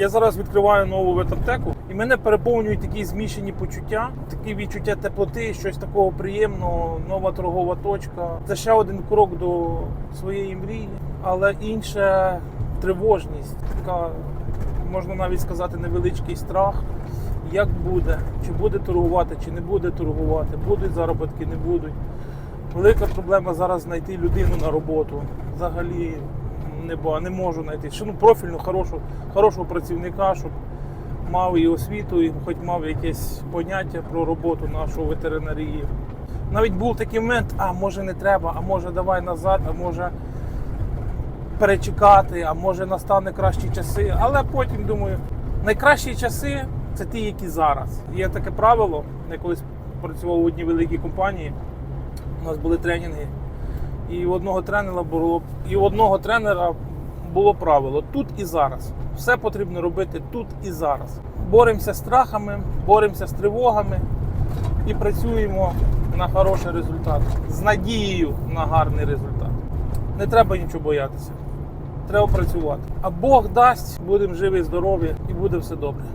Я зараз відкриваю нову ветаптеку, і мене переповнюють такі змішані почуття, такі відчуття теплоти, щось такого приємного, нова торгова точка. Це ще один крок до своєї мрії, але інше тривожність, така можна навіть сказати, невеличкий страх. Як буде, чи буде торгувати, чи не буде торгувати, будуть заробітки, не будуть. Велика проблема зараз знайти людину на роботу. Взагалі не, ба- не можу знайти. Ще, ну, профільну, хорошу, хорошого працівника, щоб мав і освіту, і хоч мав якесь поняття про роботу нашу ветеринарії. Навіть був такий момент, а може не треба, а може давай назад, а може перечекати, а може настане кращі часи. Але потім думаю, найкращі часи це ті, які зараз. Є таке правило, я колись працював у одній великій компанії. У нас були тренінги, і у одного тренера було і у одного тренера було правило тут і зараз. Все потрібно робити тут і зараз. Боремося з страхами, боремося з тривогами і працюємо на хороший результат з надією на гарний результат. Не треба нічого боятися. Треба працювати. А Бог дасть, будемо живі, здорові і буде все добре.